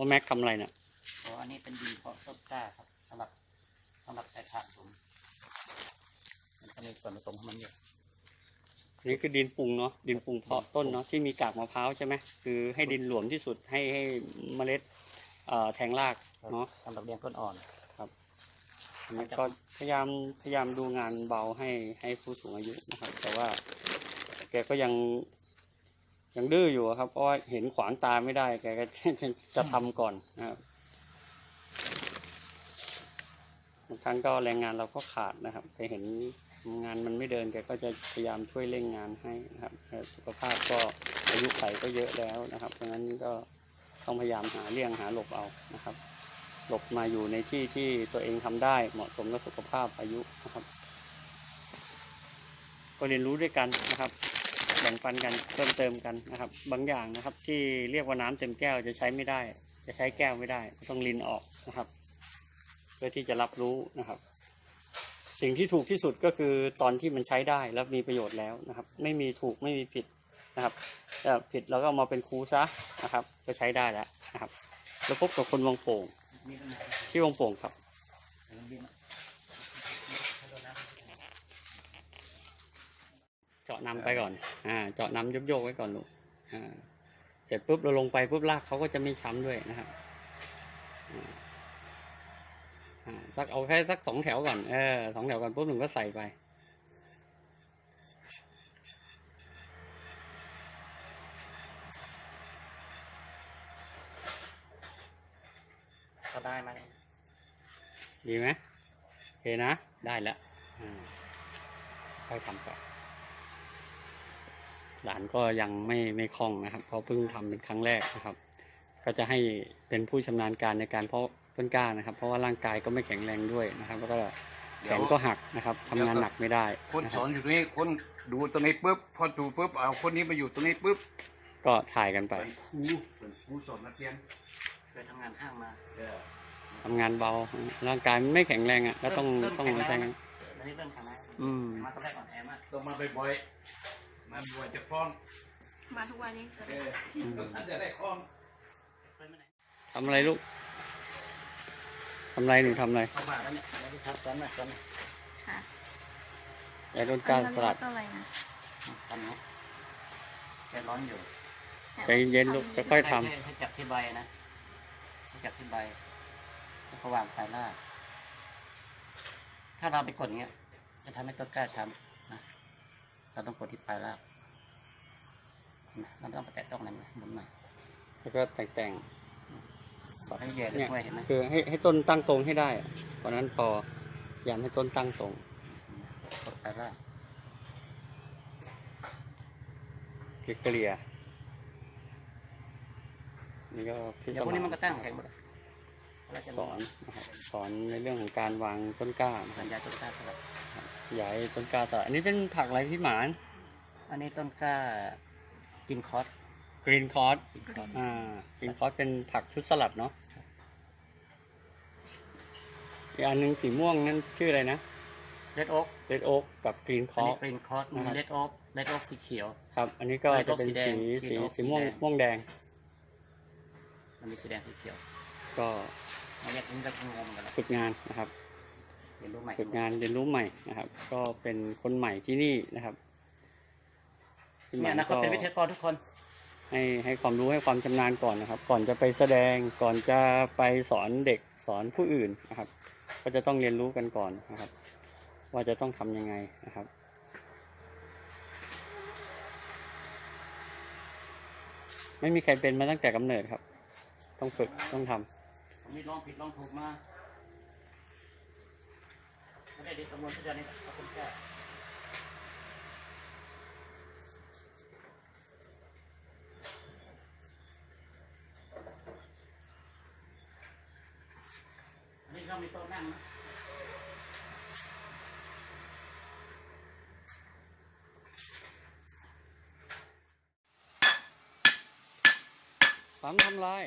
ว่าแม็กทำอะไรเนี่ยเพราะอันนี้เป็นดินเพาะต้นกล้าครับสำหรับสำหรับใช้ผักผมมันจะมีส่วนผสมของมันอยู่นี่คือดินปรุงเนาะดินปรุงเพาะต้นเนาะที่มีกากมะพร้าวใช่ไหมคือให้ดินหลวมที่สุดให้ให้เมล็ดเอ่อแทงรากเนาะ สำหรับเลี้ยงต้นอ่อนอันนี้ก็พยายามพยายามดูงานเบาให้ให้ผู้สูงอายุนะครับ แต่ว่าแกก็ยัง ยังดื้ออยู่ครับ เพราะเห็นขวางตาไม่ได้แกก็จะทำก่อนนะครับบางครั้งก็แรงงานเราก็ขาดนะครับแต่เห็นงานมันไม่เดินแกก็จะพยายามช่วยเร่งงานให้นะครับสุขภาพก็อายุไขก็เยอะแล้วนะครับเพราะฉะนั้นก็ต้องพยายามหาเลี่ยงหาหลบเอานะครับ หลบมาอยู่ในที่ที่ตัวเองทำได้เหมาะสมกับสุขภาพอายุนะครับ ก็เรียนรู้ด้วยกันนะครับ แบ่งปันกันเพิ่มเติมกันนะครับ บางอย่างนะครับ ที่เรียกว่าน้ำเต็มแก้วจะใช้ไม่ได้ จะใช้แก้วไม่ได้ต้องลินออกนะครับ เพื่อที่จะรับรู้นะครับ สิ่งที่ถูกที่สุดก็คือตอนที่มันใช้ได้แล้วมีประโยชน์แล้วนะครับ ไม่มีถูกไม่มีผิดนะครับแต่ผิดเราก็เอามาเป็นครูซะนะครับ ก็ใช้ได้แล้วนะครับ แล้วพบกับคนวงโป่งที่วงโป่งครับ มันบิน เจาะนำไปก่อน อ่า เจาะนำยกโยกๆไว้ก่อนลูก อ่า เสร็จปุ๊บเราลงไปปุ๊บลากเขาก็จะไม่ช้ำด้วยนะครับอ่าอ่าสักเอาแค่สักสองแถวก่อน เออสองแถวก่อนปุ๊บหนึ่งก็ใส่ไป ก็ได้ไหมดีไหมโอเคนะ ได้แล้วอ่าค่อยทำไป หลานก็ยังไม่ไม่คล่องนะครับเพราะเพิ่งทำเป็นครั้งแรกนะครับ ก็จะให้เป็นผู้ชำนาญการในการเพาะต้นกล้านะครับ เพราะว่าร่างกายก็ไม่แข็งแรงด้วยนะครับ แล้วก็แขนก็หักนะครับทำงานหนักไม่ได้คนนะคสรัอบนอยู่ตรงนี้คนดูตรงนี้ปุ๊บพอดูปุ๊บเอาคนนี้มาอยู่ตรงนี้ปุ๊บก็ถ่ายกันไปเป็นครูเป็นครูสอนนักเรียนเคยทำงานห้างมาเออทำงานเบา ร่างกายมันไม่แข็งแรงอะก็ต้องเริ่มต้องแข็งแรงใช้แล้วอันนี้เริ่มแข็งแรงอืมมาตอนแรกอ่อนแอมากต้องมาบ่อยๆ มาบ่อยจะคล้อง มาทุกวันนี้ก็เอได้อถ้าจะได้คล้องเคยมาไหนทำอะไรลูก ทำอะไรหนูทำอะไรเข้ามาแล้วเนี่ยแล้วที่ทับซ้อนมาซ้อนมาค่ะยายต้นกล้าสลัดอันนี้อะไรนะทำเนาะแกร้อนอยู่ใจเย็นๆลูกค่อยๆทำ ให้ให้จับที่ใบนะให้จับที่ใบแล้วก็วางปลายรากถ้าเราไปกดอย่างเงี้ย จะทำให้ต้นกล้าช้ำนะ เราต้องกดที่ปลายรากเห็นไหมเราต้องไปแตะต้องนั้นนะหมุนมาแล้วก็แต่งให้แย่ๆเลยเนี่ยด้วยเห็นไหมคือให้ให้ต้นตั้งตรงให้ได้เพราะนั้นพอย้ำให้ต้นตั้งตรงกดปลายรากเกลี่ยนี่ก็พี่เดี๋ยวพวกนี้มันก็ตั้งแข็งหมดอะแล้วจะสอนนะครับสอนในเรื่องของการวางต้นกล้านะคสัรับญญาต้นกล้าสลับ ย้ายต้นกล้าต่อ อันนี้เป็นผักอะไรพี่หมาน อันนี้ต้นกล้ากินคอสกรีนคอร์สกินคอสอ่ากรีนคอร์สเป็นผักชุดสลัดเนาะอีกอันหนึงสีม่วงนั่นชื่ออะไรนะเลดโอ๊กเ d ดโอ๊กกับกรีนคอันอนี้ร์กรีนคอสมีนะครับเลดโอ๊กเลดโอ๊กสีเขียว ครับ อันนี้ก็ Red จะ Oak เป็นสีแดสีงสี Green Oak สีม่วงสีแดงม่วงแดง มันมีสีแดงสีเขียว ก็อันนี้ผมจะงงกันแล้วฝึกงานนะครับ เรียนรู้ใหม่ฝึกงานเรียนรู้ใหม่นะครับ ก็เป็นคนใหม่ที่นี่นะครับพี่หเนี่ยมาอนาคตเป็นวิทยากรทุกคน ให้ให้ความรู้ให้ความชำนาญก่อนนะครับ ก่อนจะไปแสดงก่อนจะไปสอนเด็กสอนผู้อื่นนะครับ ก็จะต้องเรียนรู้กันก่อนนะครับ ว่าจะต้องทำยังไงนะครับไม่มีใครเป็นมาตั้งแต่กำเนิดครับ ต้องฝึกต้องทำผมนี่ลองผิดลองถูกมา ไม่ได้ดีสำนวนทุกอย่างนี้ขอบคุณแค่นนี้เรามีโต๊ะนั่งนะปั๊มทำลาย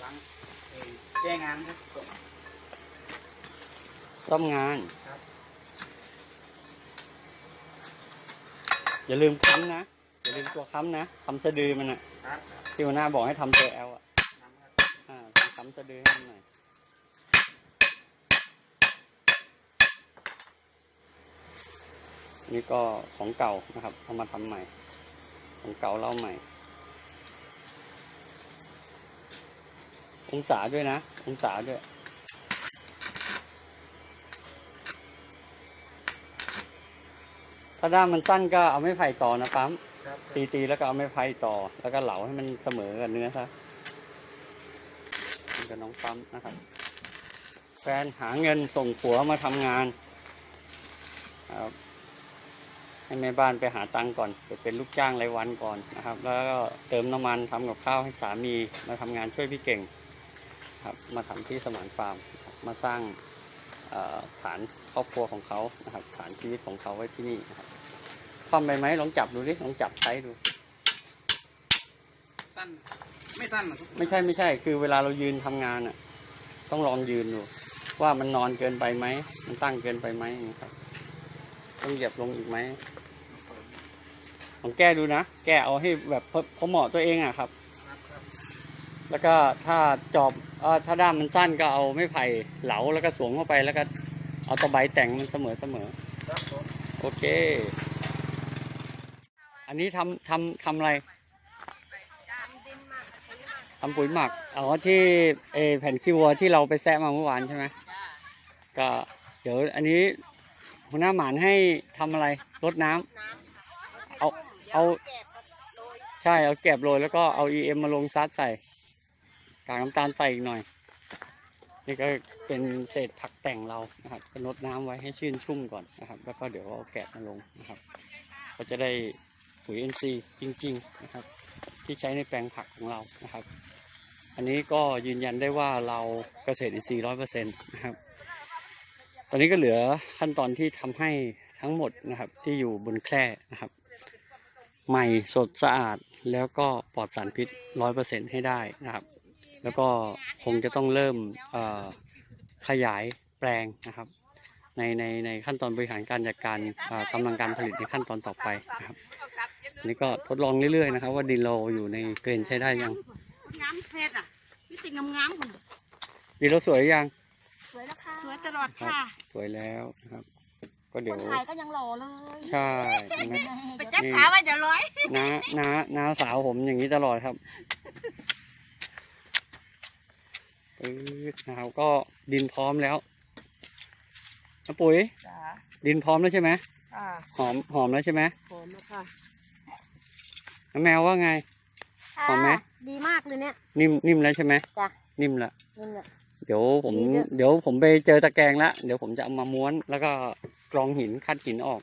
หลังเอ่อแจ้งงานครับ ส่งซ่อมงานครับอย่าลืมค้ำนะ อย่าลืมตัวค้ำนะทำสะดือมันอะครับที่หัวหน้าบอกให้ทำตัวแอลอะนำครับปั๊มสะดือให้มันหน่อยนี่ก็ของเก่านะครับเอามาทำใหม่ ของเก่าเล่าใหม่ องศาด้วยนะ องศาด้วย ถ้าด้ามมันสั้นก็เอาไม้ไผ่ต่อนะปั๊มครับตีตีๆแล้วก็เอาไม้ไผ่ต่อ แล้วก็เหลาให้มันเสมอกับเนื้อซะนี่กับน้องปั๊มนะครับ แฟนหาเงินส่งผัวมาทำงานครับให้แม่บ้านไปหาตังค์ก่อนไปเป็นลูกจ้างรายวันก่อนนะครับ แล้วก็เติมน้ำมันทำกับข้าวให้สามีมาทำงานช่วยพี่เก่ง ครับ มาทำที่สมานฟาร์มมาสร้างเอ่อ ฐานครอบครัวของเขานะครับ ฐานชีวิตของเขาไว้ที่นี่นะครับคว่ำไปไหมลองจับดูดิลองจับใช้ดู สั้น ไม่สั้นหรอกไม่ใช่ไม่ใช่ คือเวลาเรายืนทำงานอะ ต้องลองยืนดู ว่ามันนอนเกินไปไหมมันตั้งเกินไปไหมอย่างนี้ครับ ต้องเหยียบลงอีกไหมลองแก้ดูนะ แก้เอาให้แบบพอพอเหมาะตัวเองอะครับ แล้วก็ถ้าจอบเออถ้าด้ามมันสั้นก็เอาไม้ไผ่เหลาแล้วก็สวมเข้าไปแล้วก็เอาตะไบแต่งมันเสมอเสมอครับผมโอเค อันนี้ทำทำทำอะไรทำปุ๋ยหมักอ๋อที่เออแผ่นขี้วัวที่เราไปแซะมาเมื่อวานใช่ไหมก็เดี๋ยวอันนี้หัวหน้าหมานให้ทำอะไรรดน้ำเอาเอาใช่เอาแกบโรยแล้วก็เอา EM มาลงซัดใส่ กากน้ำตาลใส่อีกหน่อย นี่ก็เป็นเศษผักแต่งเรานะครับก็รดน้ำไว้ให้ชื่นชุ่มก่อนนะครับ แล้วก็เดี๋ยวเอาแกะมาลงนะครับ ก็จะได้ปุ๋ย NC จริง ๆนะครับ ที่ใช้ในแปลงผักของเรานะครับ อันนี้ก็ยืนยันได้ว่าเราเกษตรอินทรีย์ร้อยเปอร์เซ็นต์นะครับ ตอนนี้ก็เหลือขั้นตอนที่ทำให้ทั้งหมดนะครับ ที่อยู่บนแคร่นะครับ ใหม่สดสะอาดแล้วก็ปลอดสารพิษร้อยเปอร์เซ็นต์ให้ได้นะครับ แล้วก็คงจะต้องเริ่มเอ่อขยายแปลงนะครับ ในในในขั้นตอนบริหารการจัดการเอ่อกำลังการผลิตในขั้นตอนต่อไปนะครับอันนี้ก็ทดลองเรื่อยๆนะครับ ว่าดินเราอยู่ในเกณฑ์ใช้ได้ยังงามเพชรอะพี่ติงงามๆคนดินเราสวยยัง สวยแล้วค่ะสวยตลอดค่ะสวยแล้วนะครับ ก็คเดี๋ยวนถ่ายก็ยังหล่อเลยใช่นะไปแจ็คขาว่าจะร้อยน้าน้าน้าสาวผมอย่างนี้ตลอดครับ ปึ๊ดนะครับก็ดินพร้อมแล้วน้าปุ๋ยจ้าดินพร้อมแล้วใช่ไหมอ่าหอมหอมแล้วใช่ไหมหอมแล้วค่ะน้าแมวว่าไง หอมไหมดีมากเลยเนี่ย นิ่มนิ่มแล้วใช่ไหมจ้ะ นิ่มละนี่แหละเดี๋ยวผมดีด้วย เดี๋ยวผมไปเจอตะแกรงแล้วเดี๋ยวผมจะเอามาม้วน แล้วก็กรองหินคัดหินออก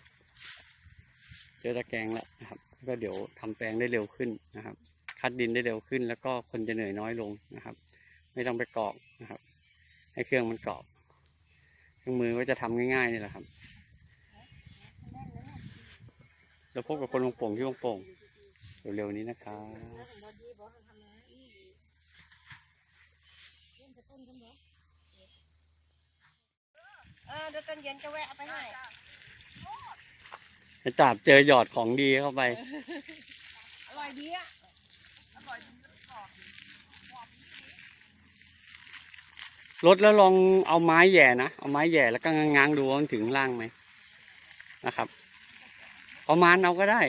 เจอตะแกรงแล้วนะครับแล้วก็เดี๋ยวทำแปลงได้เร็วขึ้นนะครับ คัดดินได้เร็วขึ้น แล้วก็คนจะเหนื่อยน้อยลงนะครับ ไม่ต้องไปกรอกนะครับ ให้เครื่องมันกรอกเครื่องมือก็จะทำง่ายๆนี่แหละครับแล้วพบกับคนวงโป่งที่วงโป่งเร็วๆนี้นะครับเออเดี๋ยวตอนเย็นจะแวะเอาไปให้จะจับเจอหยอดของดีเข้าไป อร่อยดีอะ ลดแล้วลองเอาไม้แหย่นะ เอาไม้แหย่แล้วก็ง้างๆดูว่ามันถึงล่างไหมนะครับ ประมาณเอาก็ได้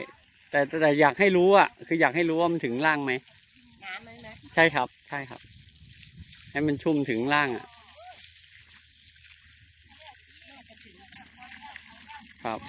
แต่แต่แต่อยากให้รู้อะคืออยากให้รู้ว่ามันถึงล่างไหมน้ำไหมนะใช่ครับ ใช่ครับ ให้มันชุ่มถึงล่างอะ ครับ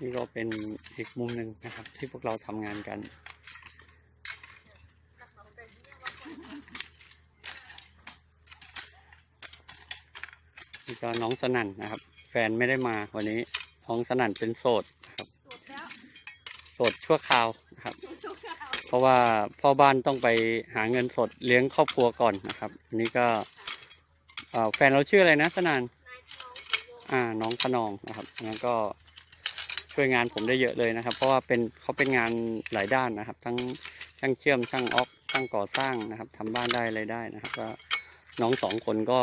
นี่ก็เป็นอีกมุมหนึ่งนะครับ ที่พวกเราทำงานกัน นี่ก็น้องสนั่นนะครับ แฟนไม่ได้มาวันนี้น้องสนั่นเป็นโสดนะครับ โสดชั่วคราวนะครับ เพราะว่าพ่อบ้านต้องไปหาเงินสดเลี้ยงครอบครัวก่อนนะครับอันนี้ก็แฟนเราชื่ออะไรนะสนั่นน้องขนองนะครับงั้นก็ ช่วยงานผมได้เยอะเลยนะครับ เพราะว่าเป็นเขาเป็นงานหลายด้านนะครับ ทั้งช่างเชื่อมช่างออกช่างก่อสร้างนะครับทำบ้านได้อะไรได้นะครับก็น้องสองคนก็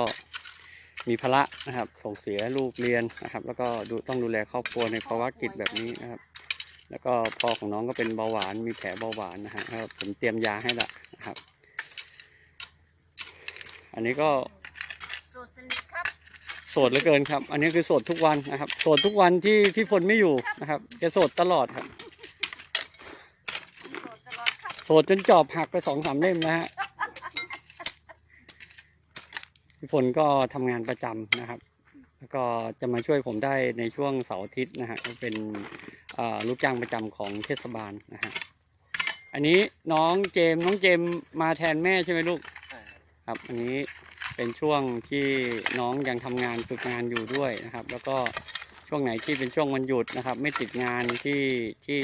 มีภาระนะครับ ส่งเสียลูกเรียนนะครับ แล้วก็ดูต้องดูแลครอบครัวในภาวะกิจแบบนี้นะครับ แล้วก็พ่อของน้องก็เป็นเบาหวาน มีแผลเบาหวานนะฮะก็ผมเตรียมยาให้ละนะครับ อันนี้ก็ สูตรสนิทครับโสดเหลือเกินครับ อันนี้คือโสดทุกวันนะครับโสดทุกวันที่พี่พลไม่อยู่นะครับจะโสดตลอดครับสูตรตลอดครับโสดจนจอบหักไปสองสามเล่มนะฮะพี่พลก็ทำงานประจำนะครับ แล้วก็จะมาช่วยผมได้ในช่วงเสาร์อาทิตย์นะฮะก็เป็นเอ่อลูกจ้างประจำของเทศบาลนะฮะอันนี้น้องเจมส์น้องเจมส์มาแทนแม่ใช่ไหมลูก ครับ อันนี้ เป็นช่วงที่น้องยังทำงานฝึกงานอยู่ด้วยนะครับ แล้วก็ช่วงไหนที่เป็นช่วงวันหยุดนะครับ ไม่ติดงานที่ที่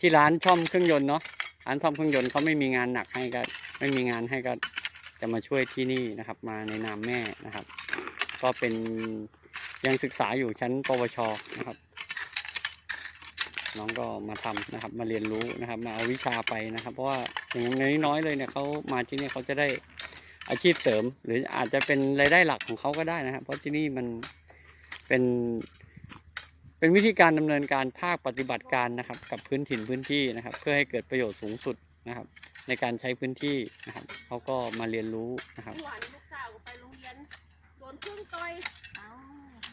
ที่ร้านช่อมเครื่องยนต์เนาะร้านซ่อมเครื่องยนต์เขาไม่มีงานหนักให้ก็ไม่มีงานให้ก็จะมาช่วยที่นี่นะครับ มาในนามแม่นะครับ ก็เป็นยังศึกษาอยู่ชั้นปวชนะครับ น้องก็มาทำนะครับ มาเรียนรู้นะครับ มาเอาวิชาไปนะครับ เพราะว่าอย่างน้อยๆเลยเนี่ยเขามาที่นี่เขาจะได้ อาชีพเสริม หรืออาจจะเป็นรายได้หลักของเขาก็ได้นะครับเพราะที่นี่มันเป็นเป็นวิธีการดำเนินการภาคปฏิบัติการนะครับ กับพื้นถิ่นพื้นที่นะครับ เพื่อให้เกิดประโยชน์สูงสุดนะครับ ในการใช้พื้นที่นะครับเขาก็มาเรียนรู้นะครับเมื่อวานลูกสาวก็ไปโรงเรียนโดนพึ่งต่อย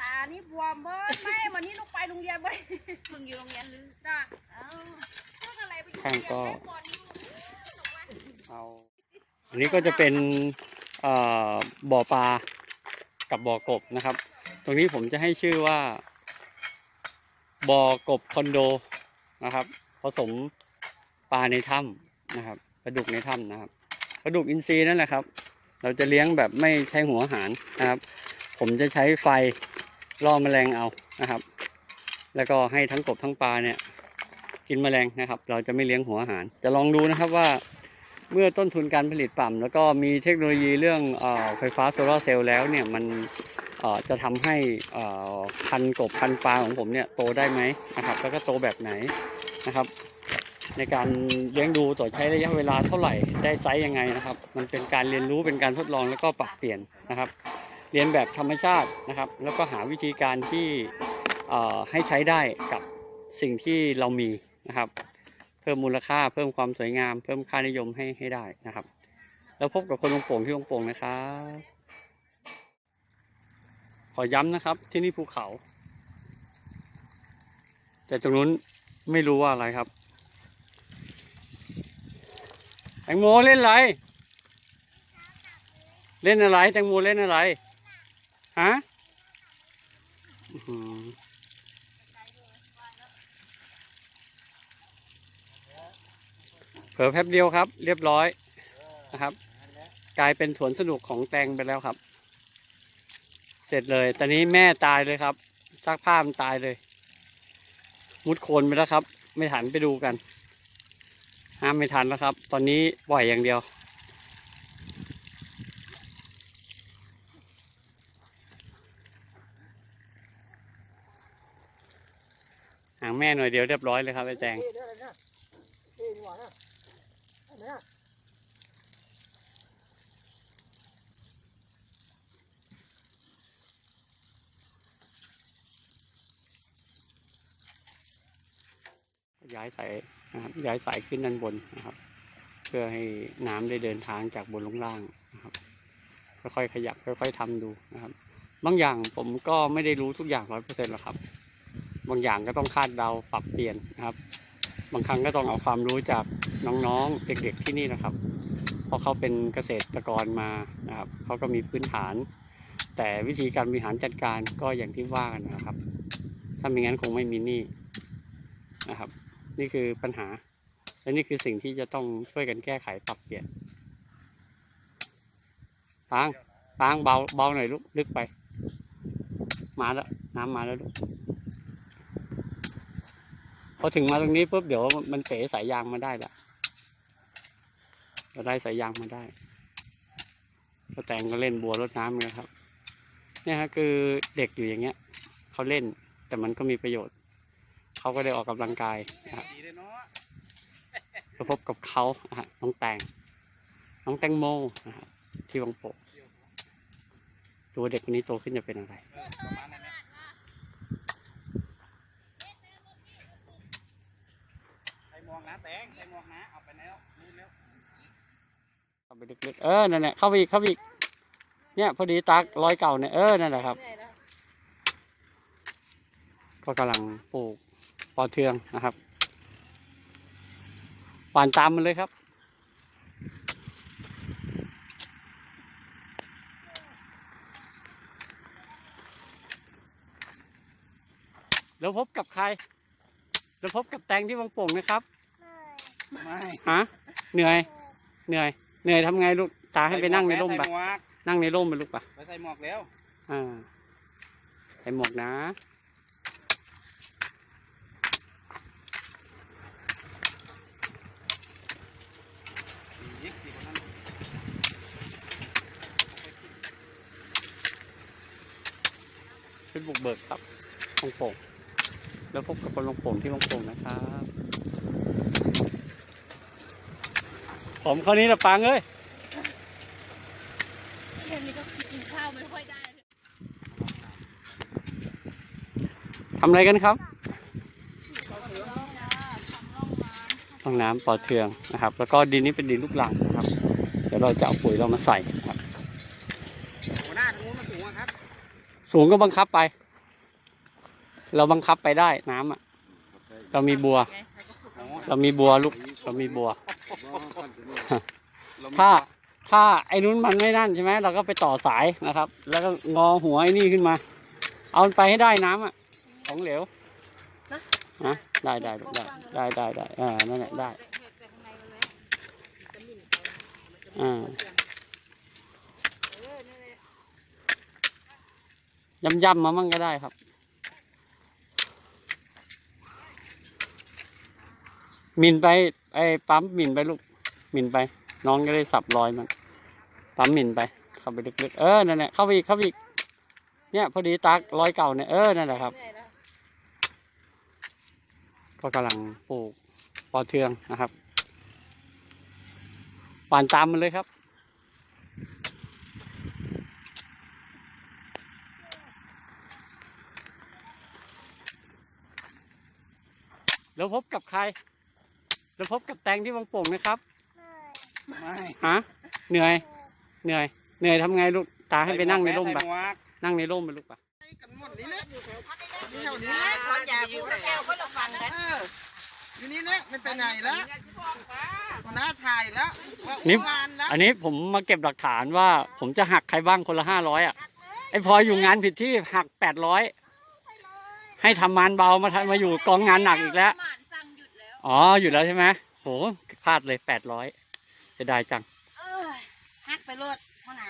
ตานี่บวมเบิ้ลไม่วันนี้ลูกไปโรงเรียนเว้ยมึงอยู่โรงเรียนหรือจ้าเอ้าเรื่องอะไรไปอยู่โรงเรียนข้างก็ให้บอลอยู่ตกวันเอา อันนี้ก็จะเป็นบ่อปลากับบ่อกบนะครับ ตรงนี้ผมจะให้ชื่อว่าบ่อกบคอนโดนะครับ ผสมปลาในถ้ำนะครับปลาดุกในถ้ำนะครับปลาดุกอินทรีย์นั่นแหละครับ เราจะเลี้ยงแบบไม่ใช้หัวอาหารนะครับ ผมจะใช้ไฟล่อแมลงเอานะครับ แล้วก็ให้ทั้งกบทั้งปลาเนี่ย กินแมลงนะครับ เราจะไม่เลี้ยงหัวอาหาร จะลองดูนะครับว่า เมื่อต้นทุนการผลิตต่ำแล้วก็มีเทคโนโลยีเรื่องอไฟฟ้าโซลาร์เซลล์แล้วเนี่ยมันจะทำให้พันกบพันปลาของผมเนี่ยโตได้ไหมนะครับแล้วก็โตแบบไหนนะครับ ในการเลี้ยงดูต่อใช้ระยะเวลาเท่าไหร่ได้ไซส์ยังไงนะครับ มันเป็นการเรียนรู้เป็นการทดลองแล้วก็ปรับเปลี่ยนนะครับ เรียนแบบธรรมชาตินะครับ แล้วก็หาวิธีการที่ให้ใช้ได้กับสิ่งที่เรามีนะครับ พิ่มมูลค่า เพิ่มความสวยงาม เพิ่มค่านิยมให้ให้ได้นะครับ แล้วพบกับคนลงโป่งที่ลงโป่งนะครับขอย้ำนะครับ ที่นี่ภูเขา แต่ตรงนู้นไม่รู้ว่าอะไรครับแตงโมเล่นอะไร เล่นอะไรแตงโมเล่นอะไรฮะอื้อหือ เผลอแป๊บเดียวครับ เรียบร้อยนะครับ กลายเป็นสวนสนุกของแตงไปแล้วครับ เสร็จเลย ตอนนี้แม่ตายเลยครับซักผ้ามันตายเลย มุดโคลนไปแล้วครับ ไม่ทันไปดูกัน ห้ามไม่ทันแล้วครับ ตอนนี้ปล่อยอย่างเดียวหางแม่หน่อยเดียวเรียบร้อยเลยครับไอ้แตง ย้ายสายนะครับย้ายสายขึ้นด้านบนนะครับ เพื่อให้น้ำได้เดินทางจากบนลงล่างนะครับ ค่อยๆขยับค่อยๆทำดูนะครับ บางอย่างผมก็ไม่ได้รู้ทุกอย่างร้อยเปอร์เซ็นต์หรอกครับ บางอย่างก็ต้องคาดเดาปรับเปลี่ยนนะครับ บางครั้งก็ต้องเอาความรู้จากน้องๆ เด็กๆที่นี่นะครับ เพราะเขาเป็นเกษตรกรมานะครับเขาก็มีพื้นฐาน แต่วิธีการบริหารจัดการก็อย่างที่ว่ากันนะครับ ถ้าไม่งั้นคงไม่มีหนี้นะครับ นี่คือปัญหา และนี่คือสิ่งที่จะต้องช่วยกันแก้ไขปรับเปลี่ยนปางปางเบาเบาหน่อยลูกลึกไป มาแล้วน้ำมาแล้วลูก พอถึงมาตรงนี้ปุ๊บเดี๋ยวมันเป๋สายยางมาได้ละเราได้สายยางมาได้ก็แต่งก็เล่นบัวรดน้ำเลยครับ เนี่ยฮะคือเด็กอยู่อย่างเงี้ยเขาเล่นแต่มันก็มีประโยชน์ เขาก็ได้ออกกำลังกายนะฮะดีเลยเนาะพบกับเขานะฮะน้องแตงน้องแตงโมนะฮะที่วังโป่งดูว่าเด็กคนนี้โตขึ้นจะเป็นอะไร เออประมาณนั้นแหละใส่หม วกนะแตงใส่หมวกนะเอาไปแล้วนู่นแล้วเข้าไปลึกๆเออนั่นแหละเข้าไปอีกเข้าไปอีกเนี่ยพอดีตากรอยเก่าเนี่ยเออนั่นแหละครับ ก็กำลังปลูกปอเทืองนะครับหวานตามมันเลยครับแล้วพบกับใครแล้วพบกับแตงที่วังโป่งนะครับ ไม่ฮะเหนื่อย เหนื่อย เหนื่อยทำไงลูกตาให้ไปนั่งในร่มใส่ปะหมวกนั่งในร่มไปลูกปะไปใส่หมวกแล้วอ่าใส่หมวกนะยิกสิคนนั้นเป็นบุกเบิกครับลงโป่งแล้วพบกับคนลงโป่งที่ลงโป่งนะครับ ผมเขาวนี้ละปังเอ้ยเย็นนี้ก็กินข้าวไม่ค่อยได้เลยทำอะไรกันครับทำร่องน้ำห้องน้ำปอเทืองนะครับ แล้วก็ดินนี้เป็นดินลูกหลังนะครับ เดี๋ยวเราจะเอาปุ๋ยเรามาใส่นะครับหัวหน้าทางนู้นมันสูงอะครับ สูงก็บังคับไป เราบังคับไปได้น้ำอะ เรามีบัวไงใครก็ฝึกอ๋อเรามีบัวลูก เรามีบัวเรามี ถ้าถ้าไอ้นู้นมันไม่นั่นใช่ไหมเราก็ไปต่อสายนะครับ แล้วก็งอหัวไอ้นี่ขึ้นมา เอามันไปให้ได้น้ำอะ ของเหลวนะได้ได้ลูกได้ได้ได้ได้อ่านั่นแหละได้แต่ข้างในมันไหมจะหมิ่นไปอ่าเออนั่นแหละย่ำย่ำๆมามั่งก็ได้ครับหมินไปไอ้ปั๊มหมินไปลูกหมินไป น้องจะได้สับรอยมันปั๊มหมินไป เข้าไปลึกๆ เออ นั่นแหละ เข้าไปอีก เข้าไปอีก เนี่ย พอดีตากรอยเก่าเนี่ย เออ นั่นแหละครับ ก็กำลังปลูกปอเทืองนะครับหวานตามมันเลยครับ แล้วพบกับใคร แล้วพบกับแตงที่วังโป่งนะครับ ไม่ฮะเหนื่อย เหนื่อย เหนื่อยทำไงลูกตาให้ไปนั่งในร่มใส่ปะหมวกนั่งในร่มไปลูกปะกันหมดนี่แหละแถวนี้นะขอนยาพูดแก้วก็ระฟังกันเอออยู่นี่แหละไม่ไปไหนแล้วหัวหน้าถ่ายแล้วว่านี่งานแล้วอันนี้ผมมาเก็บหลักฐานว่า ผมจะหักใครบ้างคนละห้าร้อยอะไอ้พลอยอยู่งานผิดที่หักแปดร้อยให้ทำงานเบามาทำมาอยู่กองงานหนักอีกแล้วหมานสั่งหยุดแล้ว อ๋อ อยู่แล้วใช่ไหมโหพลาดเลยแปดร้อย จะได้จังเอ้ยฮักไปรถพ่อหนา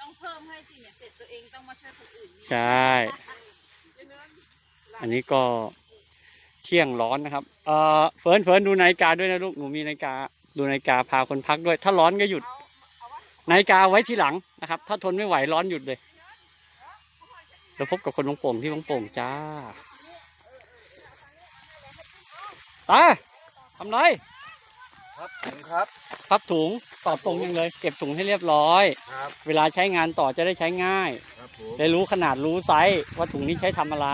ต้องเพิ่มให้สิเนี่ยเสร็จตัวเองต้องมาช่วยคนอื่นนี่ใช่ อันนี้ก็เที่ยงร้อนนะครับ เออเฟิร์นเฟิร์นดูนาฬิกาด้วยนะลูกหนูมีนาฬิกาดูนาฬิกาพาคนพักด้วย ถ้าร้อนก็หยุดนาฬิกาไว้ที่หลังนะครับ ถ้าทนไม่ไหวร้อนหยุดเลยเราพบกับคนลงโป่งที่ลงโป่งจ้าตาทำไร ครับผมครับพับถุงตอบตรงยังเลย เก็บถุงให้เรียบร้อย ครับเวลาใช้งานต่อจะได้ใช้ง่าย ครับผมได้รู้ขนาดรู้ไซส์ว่าถุงนี้ใช้ทำอะไร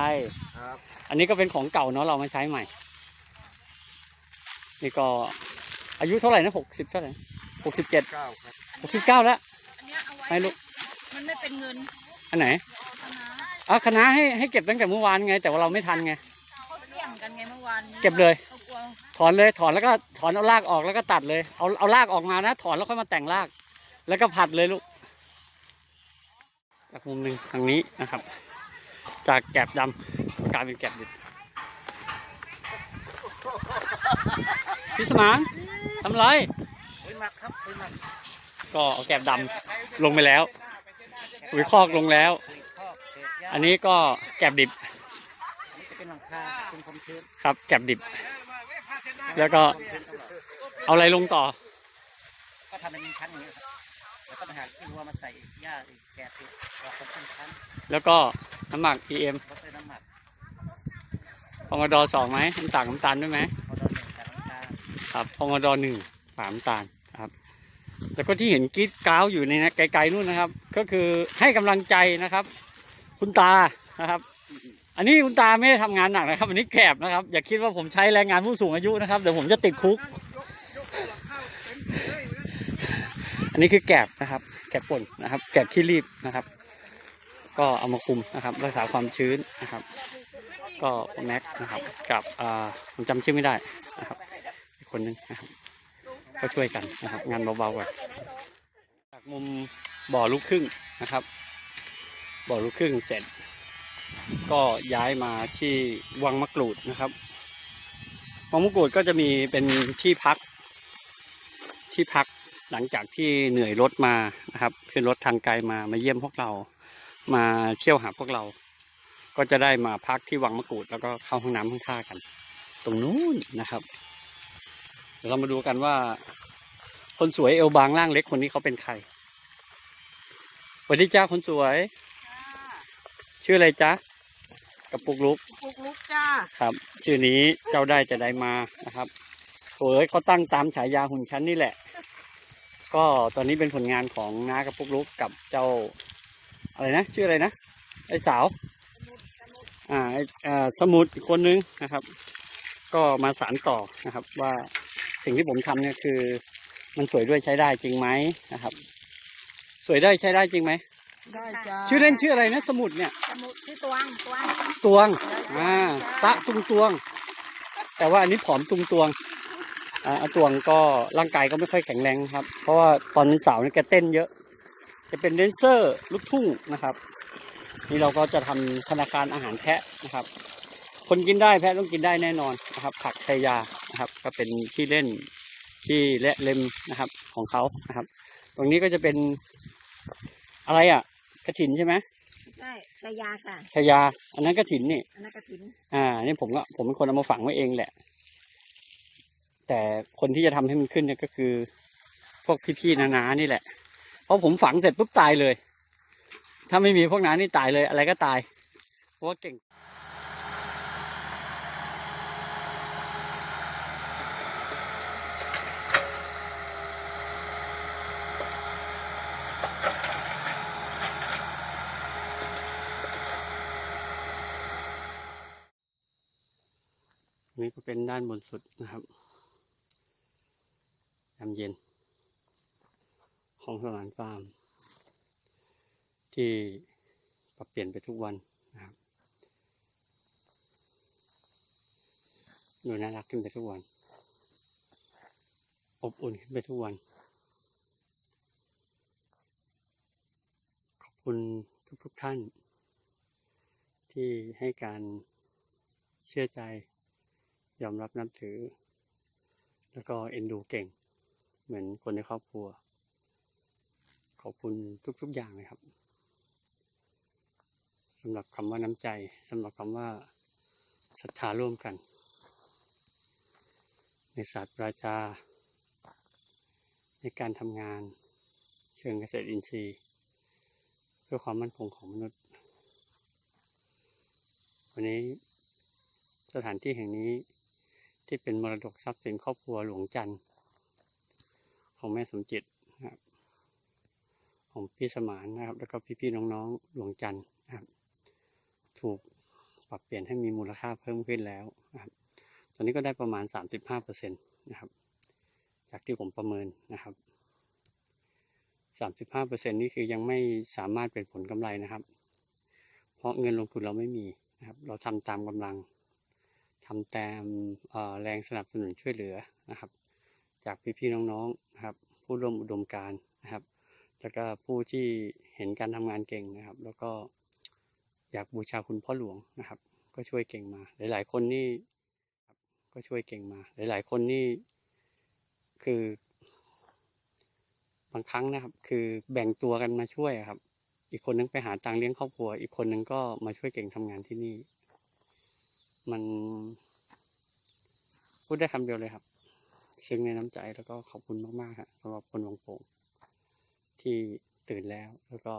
ครับอันนี้ก็เป็นของเก่าเนาะเรามาใช้ใหม่ นี่ก็อายุเท่าไหร่นะหกสิบเท่าไหร่หกสิบเจ็ดเก้าครับหกสิบเก้าแล้ว อันเนี้ยเอาไว้ให้ลูก มันไม่เป็นเงินอันไหนเอานะอะคณะให้ให้เก็บตั้งแต่เมื่อวานไง แต่ว่าเราไม่ทันไง เขาเสี่ยงกันไงเมื่อวานนี้เก็บเลยเขากลัว ถอนเลยถอนแล้วก็ถอนเอารากออกแล้วก็ตัดเลย เอาเอารากออกมานะ ถอนแล้วค่อยมาแต่งราก แล้วก็ผัดเลยลูก จากมุมหนึ่งทางนี้นะครับ จากแกบดำกลายเป็นแกบดิบพี่สมานทำไรเฮ้ยหนักครับเฮ้ยหนักก็เอาแกบดำลงไปแล้วปุ๋ยคอกลงแล้ว อันนี้ก็แกบดิบนี่จะเป็นหลังคาเป็นความชื้นครับแกบดิบ แล้วก็เอาอะไรลงต่อ ก็ทำเป็นชั้นอย่างนี้ครับแล้วก็ไปหาที่วัวมาใส่หญ้าอีกแกะติดเราเป็นชั้นแล้วก็น้ำหมัก EM แล้วก็น้ำงดสองไหมน้ำตาลน้ำตาลด้วยไหมพอโดนหนึ่งจากน้ำตาลครับพงดหนึ่งฝาน้ำตาลครับ แล้วก็ที่เห็นกรีดกราวอยู่ในนะไกลๆนู่นนะครับ ก็คือให้กำลังใจนะครับ คุณตานะครับ อันนี้คุณตาไม่ได้ทำงานหนักนะครับ อันนี้แกบนะครับ อย่าคิดว่าผมใช้แรงงานผู้สูงอายุนะครับ เดี๋ยวผมจะติดคุก อันนี้คือแกบนะครับ แกบป่นนะครับ แกบขี้รีบนะครับ ก็เอามาคุมนะครับ รักษาความชื้นนะครับ ก็แม็กนะครับ กับอ่าผมจำชื่อไม่ได้นะครับอีกคนนึงนะครับ ก็ช่วยกันนะครับ งานเบาๆก่อนจากมุมบ่อลูกครึ่งนะครับ บ่อลูกครึ่งเสร็จ ก็ย้ายมาที่วังมะกรูดนะครับ วังมะกรูดก็จะมีเป็นที่พัก ที่พักหลังจากที่เหนื่อยรถมานะครับขึ้นรถทางไกลมามาเยี่ยมพวกเรา มาเที่ยวหาพวกเรา ก็จะได้มาพักที่วังมะกรูดแล้วก็เข้าห้องน้ำห้องท่ากัน ตรงนู้นนะครับเดี๋ยวเรามาดูกันว่า คนสวยเอวบางร่างเล็กคนนี้เขาเป็นใครสวัสดีจ้าคนสวย ชื่ออะไรจ๊ะกับปุกลุกปุกลุกจ้าครับ ชื่อนี้เจ้าได้จะได้มานะครับโอ้ยเขาตั้งตามฉายาหุ่นชั้นนี่แหละ ก็ตอนนี้เป็นผลงานของน้ากับปุกลุกกับเจ้า อะไรนะ ชื่ออะไรนะไอ้สาว อ่าไอ้อ่าสมุดอีกคนนึงนะครับ ก็มาสานต่อนะครับ ว่าสิ่งที่ผมทำเนี่ยคือ มันสวยด้วยใช้ได้จริงไหมนะครับ สวยได้ใช้ได้จริงไหม ได้จ้าชื่อเล่นชื่ออะไรนะสมุดเนี่ย สมุดชื่อตวงตวงตวง อ่า ตะตุงตวง แต่ว่าอันนี้ผอมตุงตวง อ่าอาตวงก็ร่างกายก็ไม่ค่อยแข็งแรงครับ เพราะว่าตอนเป็นสาวนี่แกเต้นเยอะ จะเป็นแดนเซอร์ลูกทุ่งนะครับ นี่เราก็จะทำธนาคารอาหารแพะนะครับ คนกินได้แพะต้องกินได้แน่นอนนะครับ ผักชายานะครับ ก็เป็นที่เล่นที่และเล็มนะครับของเขานะครับ ตรงนี้ก็จะเป็นอะไรอะ กระถินใช่ไหมใช่กระยาค่ะชายา อันนั้นกระถินนี่ อันนั้นกระถินอ่า นี่ผมก็ผมเป็นคนเอามาฝังไว้เองแหละ แต่คนที่จะทำให้มันขึ้นเนี่ยก็คือ พวกพี่ๆนาๆนี่แหละ เพราะผมฝังเสร็จปุ๊บตายเลย ถ้าไม่มีพวกนั้นนี่ตายเลย อะไรก็ตาย เพราะว่าเก่ง นี่ก็เป็นด้านบนสุดนะครับยามเย็น ของสมานฟาร์ม ที่ปรับเปลี่ยนไปทุกวันนะครับดูน่ารักขึ้นไปทุกวัน อบอุ่นขึ้นไปทุกวัน ขอบคุณทุกๆทท่าน ที่ให้การเชื่อใจ ยอมรับนับถือ แล้วก็เอ็นดูเก่ง เหมือนคนในครอบครัว ขอบคุณทุกๆอย่างเลยครับสำหรับคำว่าน้ำใจสำหรับคำว่าศรัทธาร่วมกัน ในศาสตร์ปราชา ในการทำงาน เชิงเกษตรอินทรีย์ เพื่อความมั่นคงของมนุษย์ วันนี้สถานที่แห่งนี้ ที่เป็นมรดกทรัพย์สินครอบครัวหลวงจันทร์ของแม่สมจิตนะครับของพี่สมานนะครับ แล้วก็พี่ๆน้องๆหลวงจันทร์นะครับ ถูกปรับเปลี่ยนให้มีมูลค่าเพิ่มขึ้นแล้วนะครับ ตอนนี้ก็ได้ประมาณ 35เปอร์เซ็นตนะครับ จากที่ผมประเมินนะครับ35เปอร์เซ็นนี่คือยังไม่สามารถเป็นผลกำไรนะครับ เพราะเงินลงทุนเราไม่มีนะครับ เราทำตามกำลัง ทำตามเอ่อแรงสนับสนุนช่วยเหลือนะครับ จากพี่ๆน้องๆนะครับ ผู้ร่วมอุดมการนะครับ แล้วก็ผู้ที่เห็นการทำงานเก่งนะครับ แล้วก็อยากบูชาคุณพ่อหลวงนะครับ ก็ช่วยเก่งมา หลาย ๆ คนนี่ก็ช่วยเก่งมา หลาย ๆ คนนี่คือบางครั้งนะครับ คือแบ่งตัวกันมาช่วยครับ อีกคนนึงไปหาตังเลี้ยงครอบครัว อีกคนนึงก็มาช่วยเก่งทำงานที่นี่ มัน พูดได้คำเดียวเลยครับซึ้งในน้ำใจแล้วก็ขอบคุณมากๆครับสำหรับคนหลวงโป่งที่ตื่นแล้วแล้วก็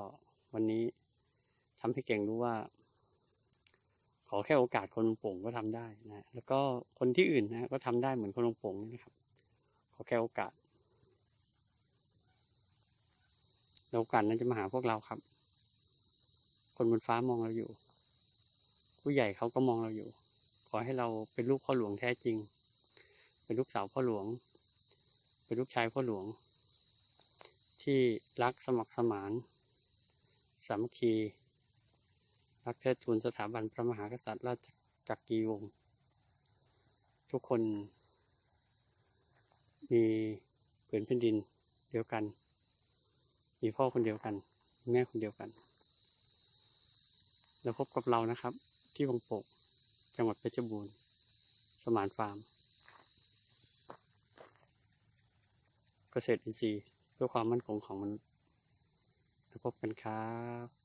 วันนี้ทำให้เก่งรู้ว่า ขอแค่โอกาสคนลงโป่งก็ทำได้นะแล้วก็คนที่อื่นนะก็ทำได้เหมือนคนลงโป่งนี่นะครับ ขอแค่โอกาสโอกาสนั้นจะมาหาพวกเราครับ คนบนฟ้ามองเราอยู่ ผู้ใหญ่เขาก็มองเราอยู่ อให้เราเป็นลูกพ่อหลวงแท้จริง เป็นลูกสาวพ่อหลวง เป็นลูกชายพ่อหลวง ที่รักสมัครสมาน สามัคคี รักเทิดทูนสถาบันพระมหากษัตริย์ราชจักรีวงศ์ทุกคน มีผืนแผ่นดินเดียวกัน มีพ่อคนเดียวกัน แม่คนเดียวกัน แล้วพบกับเรานะครับ ที่วงโป่ง จังหวัดเพชรบูรณ์ สมานฟาร์ม เกษตรอินทรีย์เพื่อความมั่นคงของมนุษย์แล้วพบกันครับ